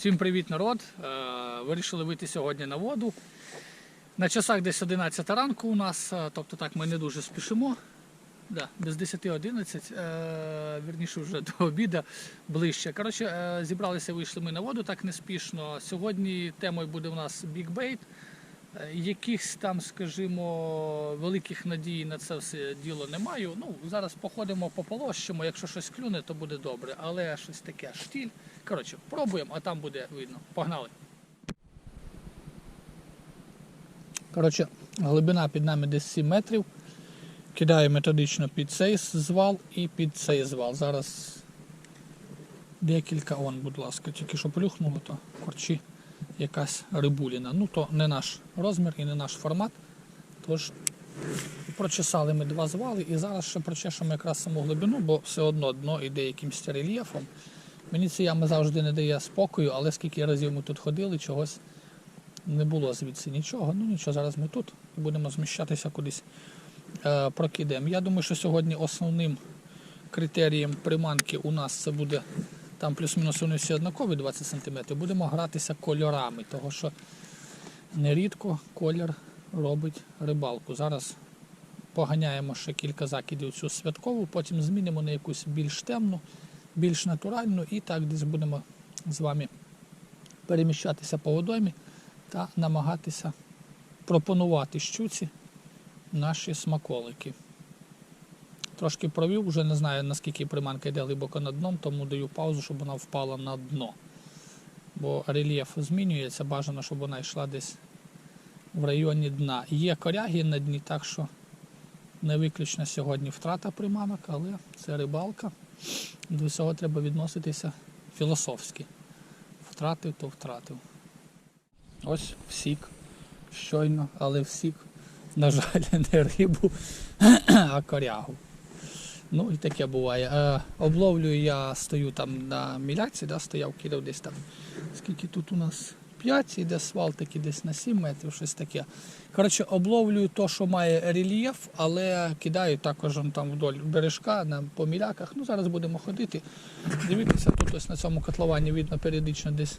Всім привіт, народ! Е, Вирішили вийти сьогодні на воду. На часах десь 11 ранку у нас, е, тобто так ми не дуже спішимо. Да, без 10-11, е, вірніше вже до обіду ближче. Коротше, зібралися, вийшли ми на воду так неспішно. Сьогодні темою буде у нас бікбейт. Якихось там, скажімо, великих надій на це все діло не маю. Ну, зараз походимо пополощимо, якщо щось клюне, то буде добре. Але щось таке штіль. Коротше, пробуємо, а там буде видно. Погнали. Коротше, глибина під нами десь 7 метрів. Кидаю методично під цей звал і під цей звал. Зараз декілька, он, будь ласка, тільки що плюхнуло, то корчі якась рибуліна. Ну, то не наш розмір і не наш формат. Тож прочесали ми два звали і зараз ще прочешемо якраз саму глибину, бо все одно дно йде якимось рельєфом. Мені ця яма завжди не дає спокою, але скільки разів ми тут ходили, чогось не було звідси нічого. Ну нічого, зараз ми тут і будемо зміщатися кудись е, прокидемо. Я думаю, що сьогодні основним критерієм приманки у нас це буде там плюс-мінус вони всі однакові 20 см. Будемо гратися кольорами, тому що нерідко колір робить рибалку. Зараз поганяємо ще кілька закидів цю святкову, потім змінимо на якусь більш темну, більш натуральну і так десь будемо з вами переміщатися по водоймі та намагатися пропонувати щуці наші смаколики. Трошки провів, вже не знаю наскільки приманка йде глибоко над дном, тому даю паузу, щоб вона впала на дно. Бо рельєф змінюється, бажано, щоб вона йшла десь в районі дна. Є коряги на дні, так що не виключно сьогодні втрата приманок, але це рибалка. До всього треба відноситися філософськи. Втратив, то втратив. Ось всік. Щойно, але всік, на жаль, не рибу, а корягу. Ну і таке буває. Е, обловлюю я стою там на міляці, да, стояв, кидав десь там. Скільки тут у нас 5, іде свал такий десь на 7 метрів, щось таке. Коротше, обловлюю то, що має рельєф, але кидаю також там вдоль бережка на, по міляках. Ну, зараз будемо ходити. Дивіться, тут ось на цьому котловані видно періодично десь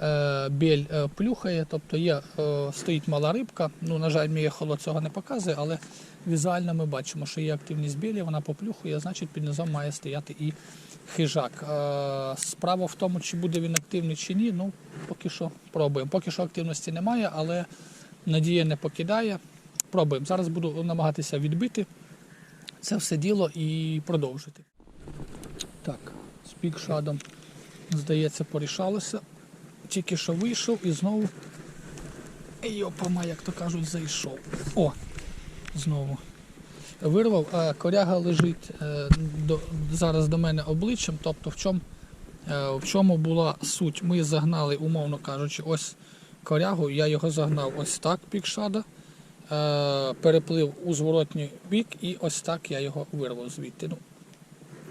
е, біль е, плюхає, тобто є, е, стоїть мала рибка. Ну, на жаль, мій холод цього не показує, але візуально ми бачимо, що є активність білі, вона поплюхує, значить під низом має стояти і хижак. Е, справа в тому, чи буде він активний чи ні, ну поки що пробуємо. Поки що активності немає, але надія не покидає. Пробуємо. Зараз буду намагатися відбити це все діло і продовжити. Так, з пікшадом, здається, порішалося. Тільки що вийшов і знову. Йопама, як то кажуть, зайшов. О, знову. Вирвав, а коряга лежить е, до, зараз до мене обличчям. Тобто в чому, е, в чому була суть? Ми загнали, умовно кажучи, ось корягу, я його загнав ось так пікшада, е, переплив у зворотній бік і ось так я його вирвав звідти. Ну,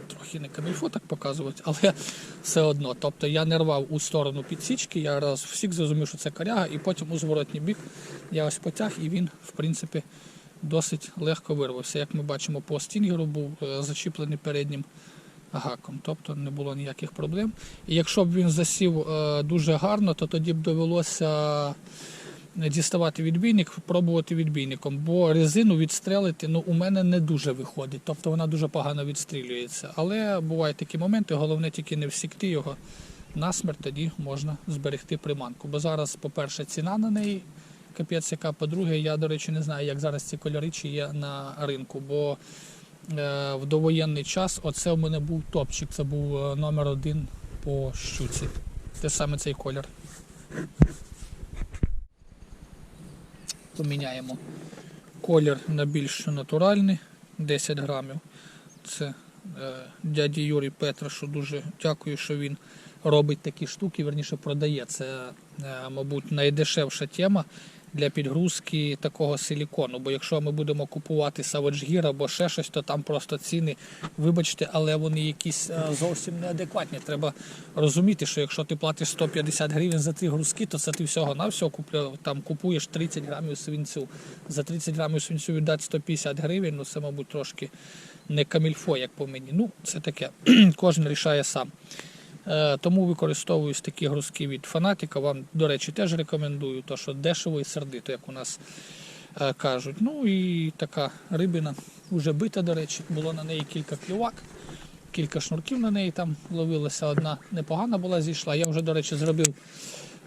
трохи не камільфо так показувати, але все одно. Тобто я не рвав у сторону підсічки, я раз всіх зрозумів, що це коряга, і потім у зворотній бік я ось потяг і він, в принципі, досить легко вирвався. Як ми бачимо, по стінгеру був е, зачіплений переднім гаком, тобто не було ніяких проблем. І якщо б він засів е, дуже гарно, то тоді б довелося діставати відбійник, пробувати відбійником, бо резину відстрелити ну, у мене не дуже виходить, тобто вона дуже погано відстрілюється. Але бувають такі моменти, головне тільки не всікти його насмерть, тоді можна зберегти приманку. Бо зараз, по-перше, ціна на неї капець яка, по-друге, я, до речі, не знаю, як зараз ці кольори чи є на ринку, бо е, в довоєнний час оце в мене був топчик, це був е, номер один по щуці. Те саме цей колір. Поміняємо колір на більш натуральний, 10 грамів. Це е, дяді Юрій Петрашу дуже дякую, що він робить такі штуки, верніше продає. Це, е, мабуть, найдешевша тема для підгрузки такого силікону. Бо якщо ми будемо купувати Savage або ще щось, то там просто ціни, вибачте, але вони якісь е, зовсім неадекватні. Треба розуміти, що якщо ти платиш 150 гривень за ці грузки, то це ти всього на всього там купуєш 30 грамів свинцю. За 30 грамів свинцю віддати 150 гривень, ну це, мабуть, трошки не камільфо, як по мені. Ну, це таке. Кожен рішає сам. Е, Тому використовую такі грузки від фанатіка. Вам, до речі, теж рекомендую, то що дешево і сердито, як у нас е, кажуть. Ну і така рибина вже бита, до речі, було на неї кілька клювак, кілька шнурків на неї там ловилося. Одна непогана була зійшла. Я вже, до речі, зробив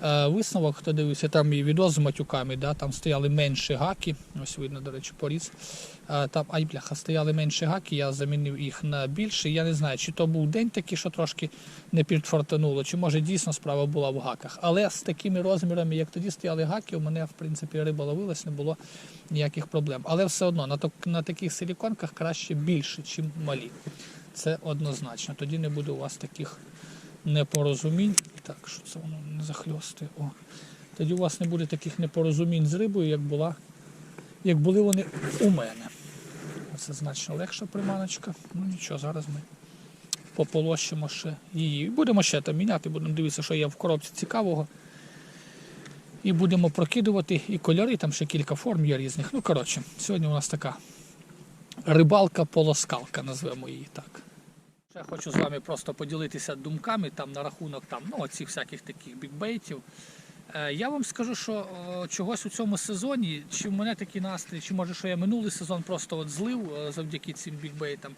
висновок, хто дивився, там і відео з матюками, да, там стояли менші гаки. Ось видно, до речі, поріз. Е, Там, ай, бляха, стояли менші гаки, я замінив їх на більші. Я не знаю, чи то був день такий, що трошки не підфортануло, чи може дійсно справа була в гаках. Але з такими розмірами, як тоді стояли гаки, у мене в принципі риба ловилась, не було ніяких проблем. Але все одно на, на таких силіконках краще більше, ніж малі. Це однозначно. Тоді не буде у вас таких непорозумінь. Так, що це воно не захльостує. О. Тоді у вас не буде таких непорозумінь з рибою, як була, як були вони у мене. Це значно легша приманочка. Ну нічого, зараз ми пополощимо ще її. Будемо ще там міняти, будемо дивитися, що є в коробці цікавого. І будемо прокидувати і кольори, там ще кілька форм є різних. Ну, коротше, сьогодні у нас така рибалка-полоскалка, назвемо її так. Ще хочу з вами просто поділитися думками там на рахунок там, ну, оцих всяких таких бікбейтів. Е, Я вам скажу, що чогось у цьому сезоні, чи в мене такий настрій, чи може, що я минулий сезон просто от злив е, завдяки цим бікбейтам.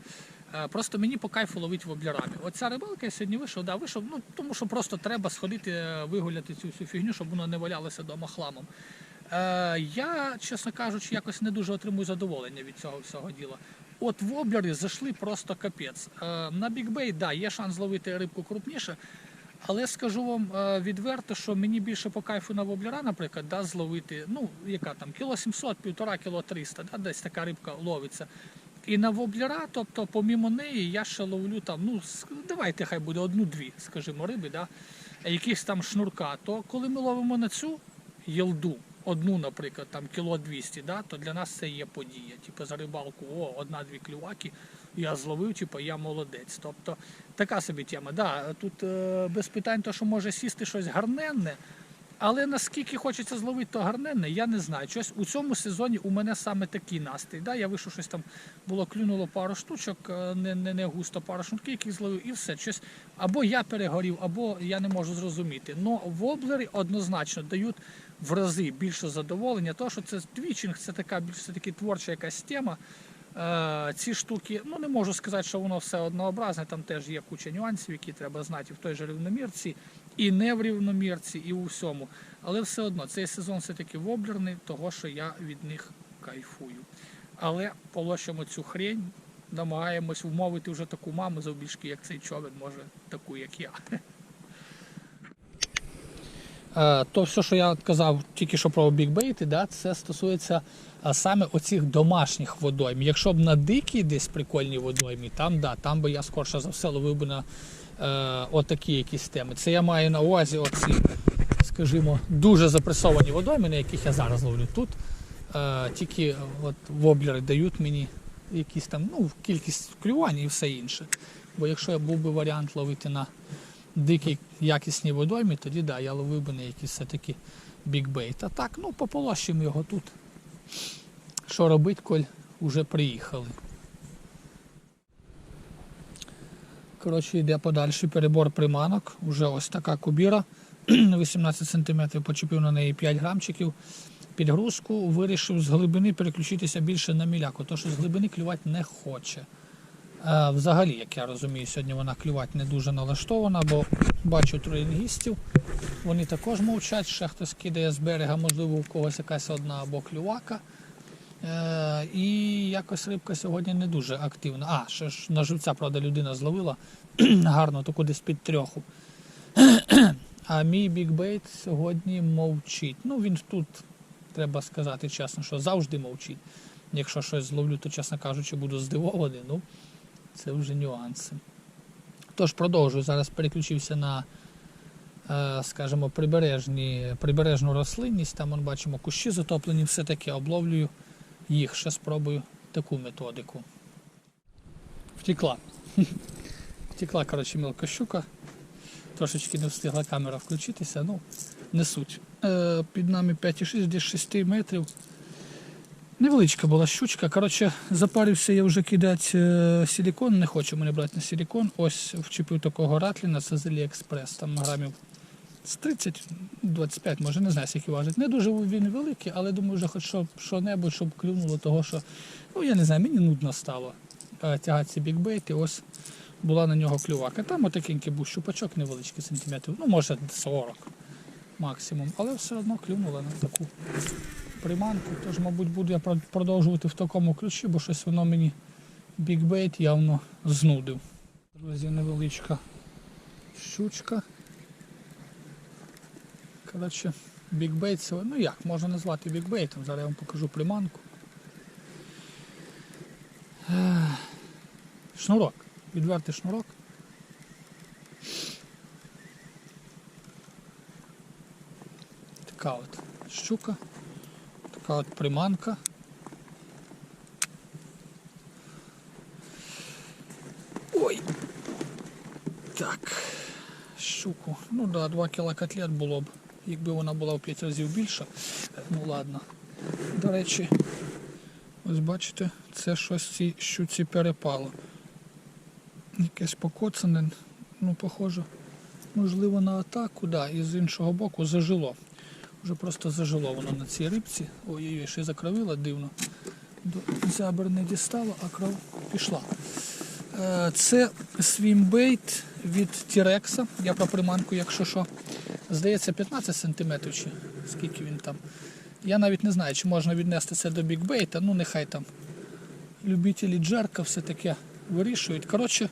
Е, Просто мені по кайфу ловить воблярами. Оця рибалка я сьогодні вийшов, да, вийшов, ну тому що просто треба сходити, е, вигуляти цю всю фігню, щоб воно не валялося вдома хламом. Е, я, чесно кажучи, якось не дуже отримую задоволення від цього всього діла. От воблери зайшли просто капець. Е, на бікбей, да, є шанс зловити рибку крупніше. Але скажу вам е, відверто, що мені більше по кайфу на воблера, наприклад, да, зловити, ну, яка там, кіло 700, півтора кіло 300, да, десь така рибка ловиться. І на воблера, тобто, помімо неї, я ще ловлю там, ну, давайте хай буде одну-дві, скажімо, риби, да, якісь там шнурка. То коли ми ловимо на цю єлду, одну, наприклад, там кіло 200, да, то для нас це є подія. Типу за рибалку, о, одна-дві клюваки, я зловив, типу, я молодець. Тобто така собі тема. Да, тут е, без питань, то, що може сісти щось гарненне, але наскільки хочеться зловити то гарненне, я не знаю. Щось у цьому сезоні у мене саме такий настрій. Да? Я вийшов щось там, було клюнуло пару штучок, е, не, не, не густо, пару шнурків, яких зловив, і все. Щось або я перегорів, або я не можу зрозуміти. Но воблери однозначно дають в рази більше задоволення, тому що це твічинг, це така більш все-таки творча якась тема. Е, ці штуки, ну не можу сказати, що воно все однообразне, там теж є куча нюансів, які треба знати в той же рівномірці, і не в рівномірці, і у всьому. Але все одно цей сезон все-таки воблерний, того що я від них кайфую. Але полощимо цю хрень, намагаємось вмовити вже таку маму завбільшки, як цей човен, може таку, як я. Е, То все, що я казав тільки що про бікбейти, да, це стосується саме оцих домашніх водойм. Якщо б на дикій десь прикольній водоймі, там да, там би я скорше за все ловив би на е, отакі якісь теми. Це я маю на увазі оці, скажімо, дуже запресовані водойми, на яких я зараз ловлю тут. Е, тільки от воблери дають мені якісь там, ну, кількість клювань і все інше. Бо якщо я був би варіант ловити на дикій якісній водоймі, тоді да, я ловив би на якісь все-таки бікбейт. А так, ну, пополощимо його тут. Що робити, коль вже приїхали. Коротше, йде подальший перебор приманок. Уже ось така кубіра. 18 см почепив на неї 5 грамчиків. Підгрузку вирішив з глибини переключитися більше на міляку, тому що з глибини клювати не хоче. Е, Взагалі, як я розумію, сьогодні вона клювати не дуже налаштована, бо бачу троїнгістів. Вони також мовчать, ще хтось кидає з берега, можливо, у когось якась одна або клювака. Е, і якось рибка сьогодні не дуже активна. А, ще ж на живця, правда, людина зловила гарно, таку десь під трьоху. А мій бікбейт сьогодні мовчить. Ну, він тут, треба сказати чесно, що завжди мовчить. Якщо щось зловлю, то, чесно кажучи, буду здивований. Ну, це вже нюанси. Тож продовжую. Зараз переключився на, е, скажімо, прибережні, прибережну рослинність. Там ми бачимо кущі затоплені, все таке обловлюю їх. Ще спробую таку методику. Втекла. Втекла, коротше, мілка щука. Трошечки не встигла камера включитися, ну, не суть. Е, під нами 5,6, десь 6 метрів. Невеличка була щучка. Коротше, запарився я вже кидати е, силікон, не хочу мене брати на силікон. Ось вчепив такого ратліна, це з Аліекспрес, там грамів з 30-25, може, не знаю, скільки важить. Не дуже він великий, але думаю, вже хоч що-небудь, щоб клюнуло того, що, ну я не знаю, мені нудно стало е, тягати ці бікбейт, і ось була на нього клювака. Там отакенький був щупачок невеличкий сантиметрів, ну може 40 максимум, але все одно клюнула на таку приманку. Тож, мабуть, буду я продовжувати в такому ключі, бо щось воно мені бікбейт явно знудив. Друзі, невеличка щучка. Коротше, бікбейт, ну як, можна назвати бікбейтом. Зараз я вам покажу приманку. Шнурок. Відвертий шнурок. Така от щука. Така от приманка. Ой. Так. Щуку. Ну да, 2 кіла котлет було б. Якби вона була в 5 разів більша. Ну ладно. До речі, ось бачите, це щось цій щуці перепало. Якесь покоцане, ну, похоже, можливо, на атаку, да, і з іншого боку зажило. Вже просто зажило воно на цій рибці. Ой-ой-ой, ще закровила дивно. До зябр не дістало, а кров пішла. Е, Це свімбейт від Тірекса. Я про приманку, якщо що. Здається, 15 см чи скільки він там. Я навіть не знаю, чи можна віднести це до бікбейта. Ну, нехай там любителі джерка все таке вирішують. Коротше,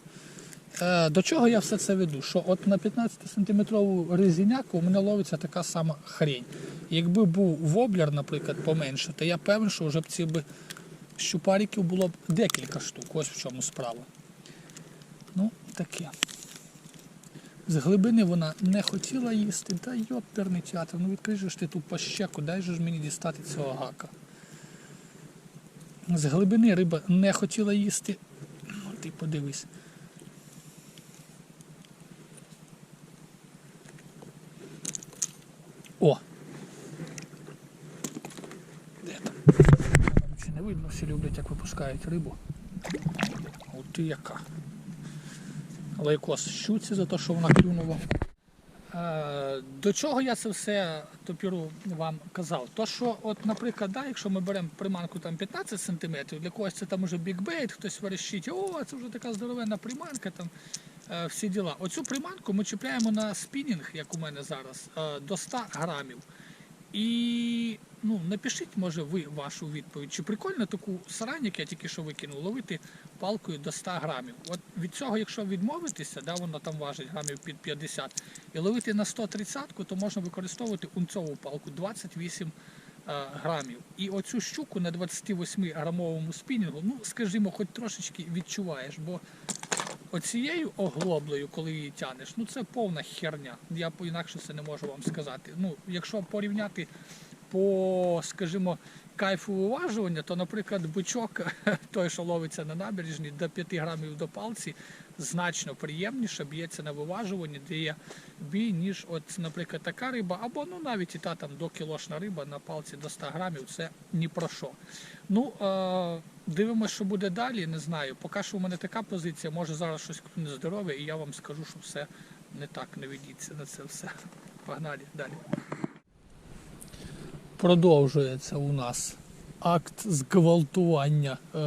до чого я все це веду? Що от на 15-сантиметрову резиняку у мене ловиться така сама хрень. Якби був воблер, наприклад, поменше, то я певен, що вже б ці би щупариків було б декілька штук. Ось в чому справа. Ну, таке. З глибини вона не хотіла їсти, та йоперний театр, ну відкрий же ж ти ту пащеку, дай же ж мені дістати цього гака. З глибини риба не хотіла їсти. Ну, ти подивись. О! Де там? Чи не видно, всі люблять, як випускають рибу. От ти яка. Лайкос щуці за те, що вона клюнула. Е, До чого я це все топіру вам казав? То, що, от, наприклад, да, якщо ми беремо приманку там 15 см, для когось це там уже бікбейт, хтось верещить, о, це вже така здоровенна приманка, там е, всі діла. Оцю приманку ми чіпляємо на спінінг, як у мене зараз, е, до 100 грамів. І ну, напишіть, може, ви вашу відповідь. Чи прикольно таку сарань, як я тільки що викинув, ловити палкою до 100 грамів. От від цього, якщо відмовитися, да, воно там важить грамів під 50, і ловити на 130, то можна використовувати унцову палку 28 е, грамів. І оцю щуку на 28 грамовому спінінгу, ну, скажімо, хоч трошечки відчуваєш, бо оцією оглоблею, коли її тянеш, ну це повна херня. Я по-інакше це не можу вам сказати. Ну, якщо порівняти по, скажімо, кайфу виважування, то, наприклад, бичок, той, що ловиться на набережні, до 5 грамів до палці, значно приємніше б'ється на виважуванні, дає бій, ніж, от, наприклад, така риба, або ну навіть і та там до кілошна риба на палці до 100 грамів, це ні про що. Ну, е- дивимося, що буде далі, не знаю. Поки що у мене така позиція, може зараз щось не здорове, і я вам скажу, що все не так, не ведіться на це все. Погнали далі. Продовжується у нас акт зґвалтування е,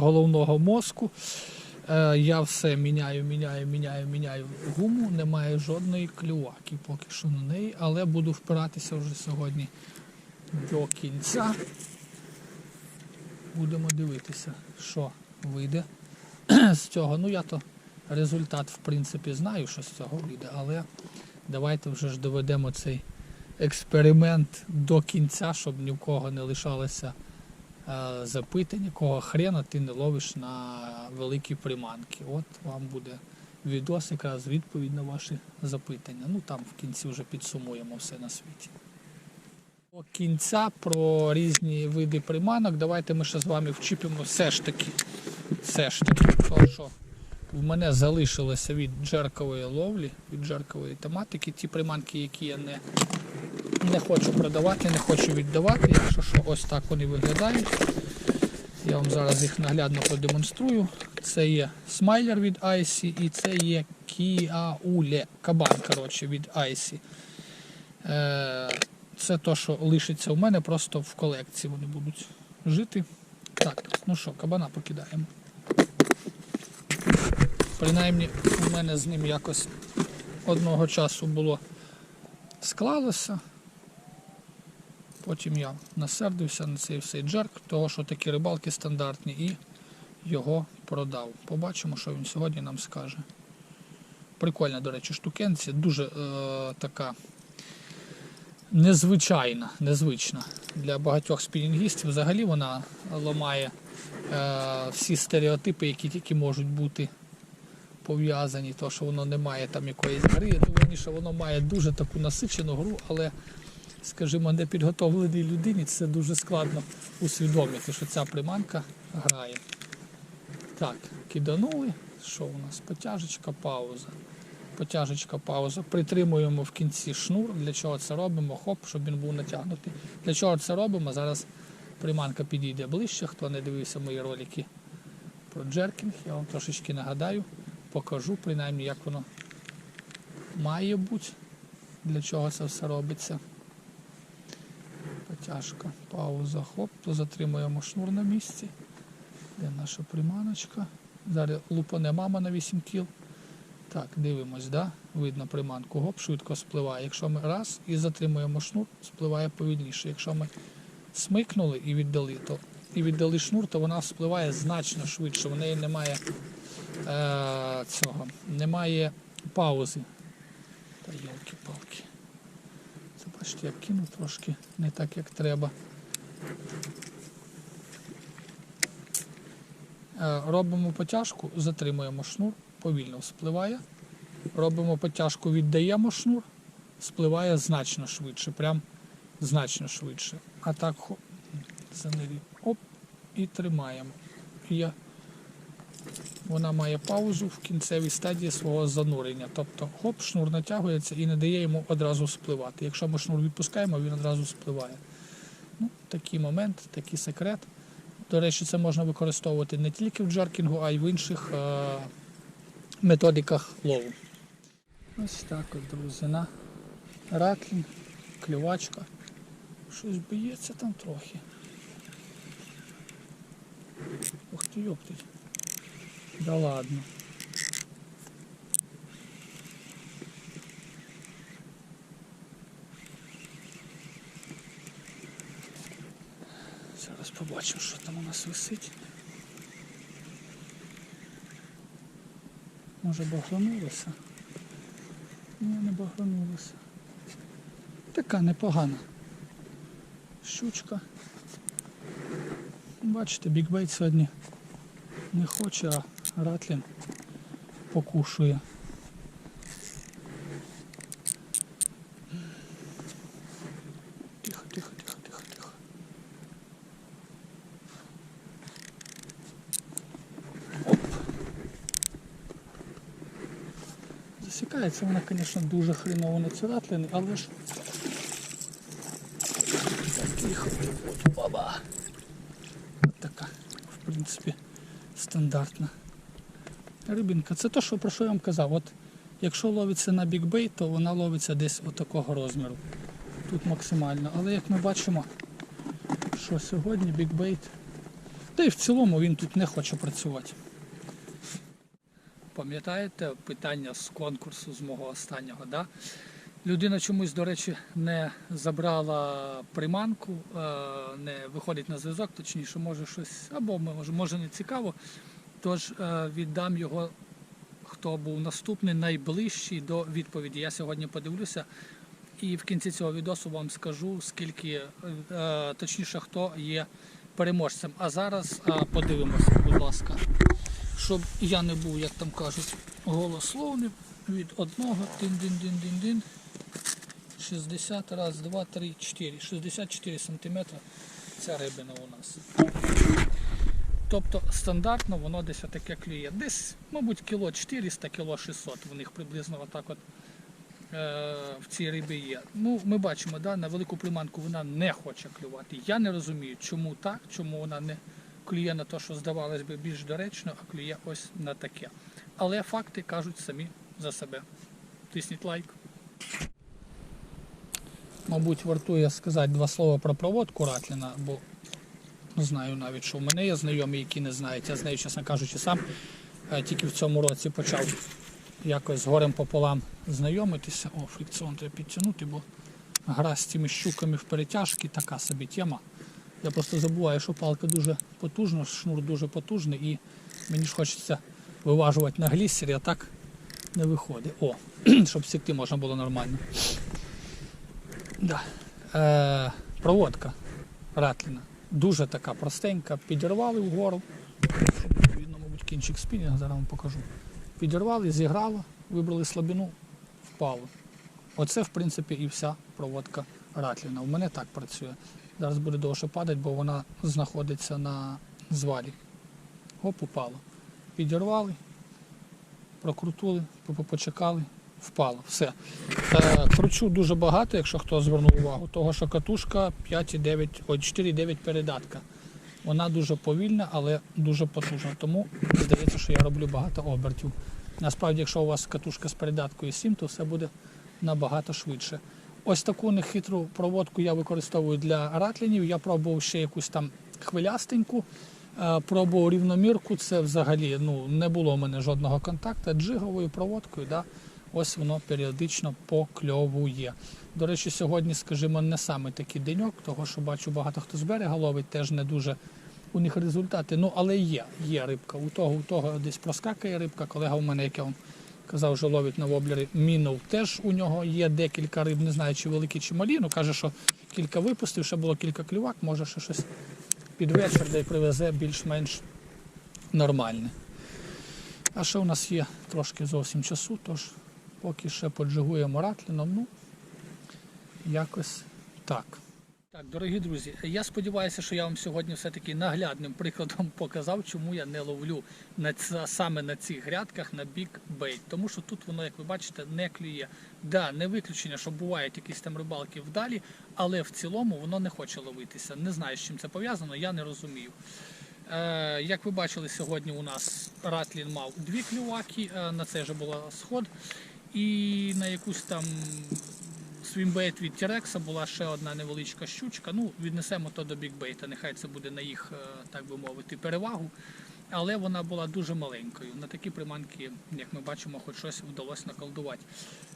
головного мозку. Е, я все міняю, міняю, міняю, міняю гуму. Немає жодної клюваки поки що на неї, але буду впиратися вже сьогодні до кінця. Будемо дивитися, що вийде з цього. Ну я то результат в принципі знаю, що з цього вийде, але давайте вже ж доведемо цей експеримент до кінця, щоб ні в кого не лишалося е, запитань, якого хрена ти не ловиш на великі приманки. От вам буде відос, якраз відповідь на ваші запитання. Ну там в кінці вже підсумуємо все на світі. До кінця про різні види приманок. Давайте ми ще з вами вчіпимо все ж таки. Все ж таки, то, що в мене залишилося від джеркової ловлі, від джеркової тематики, ті приманки, які я не Не хочу продавати, не хочу віддавати. Якщо що, ось так вони виглядають. Я вам зараз їх наглядно продемонструю. Це є смайлер від Icy і це є Кіауле, кабан коротше, від Icy. Е, Це то, що лишиться у мене, просто в колекції вони будуть жити. Так, ну що, кабана покидаємо. Принаймні, у мене з ним якось одного часу було склалося. Потім я насердився на цей всей джерк, того що такі рибалки стандартні, і його продав. Побачимо, що він сьогодні нам скаже. Прикольна, до речі, штукенція, дуже е, така незвичайна, незвична. Для багатьох спінінгістів взагалі вона ламає е, всі стереотипи, які тільки можуть бути пов'язані, то що воно не має там якоїсь гри. Ну, верніше, воно має дуже таку насичену гру, але, скажімо, непідготовленій людині це дуже складно усвідомити, що ця приманка грає. Так, киданули. Що у нас? Потяжечка, пауза. Потяжечка, пауза. Притримуємо в кінці шнур. Для чого це робимо? Хоп, щоб він був натягнутий. Для чого це робимо? Зараз приманка підійде ближче. Хто не дивився мої ролики про джеркінг, я вам трошечки нагадаю, покажу, принаймні, як воно має бути, для чого це все робиться. Потяжка, пауза, хоп, то затримуємо шнур на місці. Де наша приманочка? Зараз лупане мама на 8 кіл. Так, дивимось, да? видно приманку, гоп, швидко спливає. Якщо ми раз і затримуємо шнур, спливає повільніше. Якщо ми смикнули і віддали, то і віддали шнур, то вона спливає значно швидше. В неї немає е, цього, немає паузи. Та йолки-палки. Бачите, я кинув трошки не так, як треба. Е, Робимо потяжку, затримуємо шнур, повільно спливає. Робимо потяжку, віддаємо шнур, спливає значно швидше, прям значно швидше. А так. Оп, і тримаємо. Я... Вона має паузу в кінцевій стадії свого занурення. Тобто хоп, шнур натягується і не дає йому одразу спливати. Якщо ми шнур відпускаємо, він одразу спливає. Ну, такий момент, такий секрет. До речі, це можна використовувати не тільки в джеркінгу, а й в інших е- методиках лову. Ось так от, друзі, на ратлін, клювачка. Щось б'ється там трохи. Ух ти, йоптить. Да ладно. Зараз побачимо, що там у нас висить. Може багранулося? Ні, не багранулося. Така непогана. Щучка. Бачите, бікбейт сьогодні не хоче, а ратлін покушує. Тихо, тихо, тихо, тихо, тихо. Оп. Засікається вона, звісно, дуже хреново на ці ратлини, але ж. Так, тихо. Оба. От така, в принципі, стандартна Рибинка. Це те, що, про що я вам казав. От, якщо ловиться на бікбей, то вона ловиться десь отакого розміру. Тут максимально. Але як ми бачимо, що сьогодні бікбейт, та й в цілому він тут не хоче працювати. Пам'ятаєте питання з конкурсу з мого останнього? Да? Людина чомусь, до речі, не забрала приманку, е, не виходить на зв'язок, точніше, може щось, або може не цікаво. Тож е, віддам його, хто був наступний, найближчий до відповіді. Я сьогодні подивлюся і в кінці цього відосу вам скажу, скільки, е, точніше, хто є переможцем. А зараз е, подивимося, будь ласка, щоб я не був, як там кажуть, голословним від одного дин-дин-дин-дин-дин. 60, раз, два, три, чотири. 64 сантиметри ця рибина у нас. Тобто стандартно воно десь отаке клює. Десь, мабуть, кіло 400, кіло 600. В них приблизно отак от в цій рибі є. Ну, ми бачимо, да, на велику приманку вона не хоче клювати. Я не розумію, чому так, чому вона не клює на те, що здавалось би більш доречно, а клює ось на таке. Але факти кажуть самі за себе. Тисніть лайк. Мабуть, вартує сказати два слова про проводку Ратліна, бо знаю навіть, що в мене є знайомі, які не знають. Я з нею, чесно кажучи, сам е, тільки в цьому році почав якось з горем пополам знайомитися. О, фрикціон треба підтягнути, бо гра з цими щуками в перетяжки така собі тема. Я просто забуваю, що палка дуже потужна, шнур дуже потужний і мені ж хочеться виважувати на глісері, а так не виходить. О, щоб сікти можна було нормально. Да. Е, проводка Ратліна. Дуже така простенька. Підірвали вгору. Щоб мабуть, кінчик спінінга, зараз вам покажу. Підірвали, зіграло, вибрали слабину, впало. Оце, в принципі, і вся проводка Ратліна. У мене так працює. Зараз буде довше падати, бо вона знаходиться на звалі. Оп, упало. Підірвали, прокрутили, почекали, впало. Все. Е, кручу дуже багато, якщо хто звернув увагу, того що катушка 4,9 передатка. Вона дуже повільна, але дуже потужна. Тому здається, що я роблю багато обертів. Насправді, якщо у вас катушка з передаткою 7, то все буде набагато швидше. Ось таку нехитру проводку я використовую для ратлінів. Я пробував ще якусь там хвилястеньку, е, пробував рівномірку. Це взагалі ну, не було в мене жодного контакту. Джиговою проводкою, да, ось воно періодично покльовує. До речі, сьогодні, скажімо, не саме такий деньок, того що бачу, багато хто з берега ловить, теж не дуже у них результати. Ну, але є, є рибка. У того, у того десь проскакує рибка. Колега у мене, як я вам казав, що ловить на воблері, мінов. Теж у нього є декілька риб, не знаю, чи великі, чи малі. Ну каже, що кілька випустив, ще було кілька клювак, може ще щось під вечір, де привезе більш-менш нормальне. А ще у нас є трошки зовсім часу, тож поки ще поджигуємо ратліном, ну якось так. Так, дорогі друзі, я сподіваюся, що я вам сьогодні все-таки наглядним прикладом показав, чому я не ловлю на ц... саме на цих грядках на бік бейт. Тому що тут воно, як ви бачите, не клює. Да, не виключення, що бувають якісь там рибалки вдалі, але в цілому воно не хоче ловитися. Не знаю, з чим це пов'язано, я не розумію. Е, як ви бачили, сьогодні у нас Ратлін мав дві клюваки, е, на це вже була сход. І на якусь там свімбейт від Тірекса була ще одна невеличка щучка. Ну, віднесемо то до бікбейта. Нехай це буде на їх, е, так би мовити, перевагу. Але вона була дуже маленькою. На такі приманки, як ми бачимо, хоч щось вдалося наколдувати.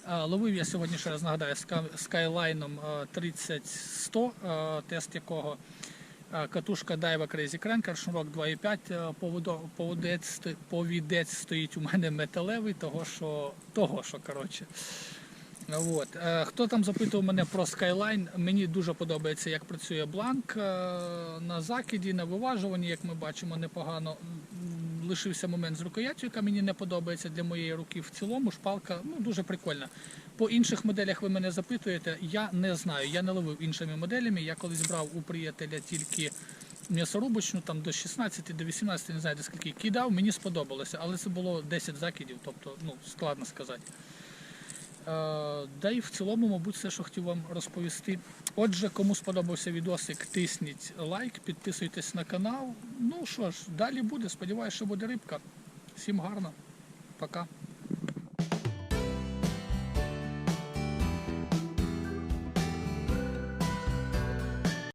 Е, Ловив я сьогодні, ще раз нагадаю, скайлайном 30-100, е, тест якого катушка Дайва Crazy Cranker, шнурок 2,5, е, поводець, повідець стоїть у мене металевий, того що, того що коротше. От. Е, Хто там запитував мене про Skyline, мені дуже подобається, як працює бланк е, на закиді, на виважуванні, як ми бачимо, непогано. Лишився момент з рукояттю, яка мені не подобається для моєї руки. В цілому шпалка ну, дуже прикольна. По інших моделях ви мене запитуєте, я не знаю. Я не ловив іншими моделями. Я колись брав у приятеля тільки м'ясорубочну, там до 16, до 18, не знаю, до скільки кидав, мені сподобалося, але це було 10 закидів, тобто ну, складно сказати. Е, Да і в цілому, мабуть, все, що хотів вам розповісти. Отже, кому сподобався відосик, тисніть лайк, підписуйтесь на канал. Ну що ж, далі буде. Сподіваюся, що буде рибка. Всім гарно. Пока.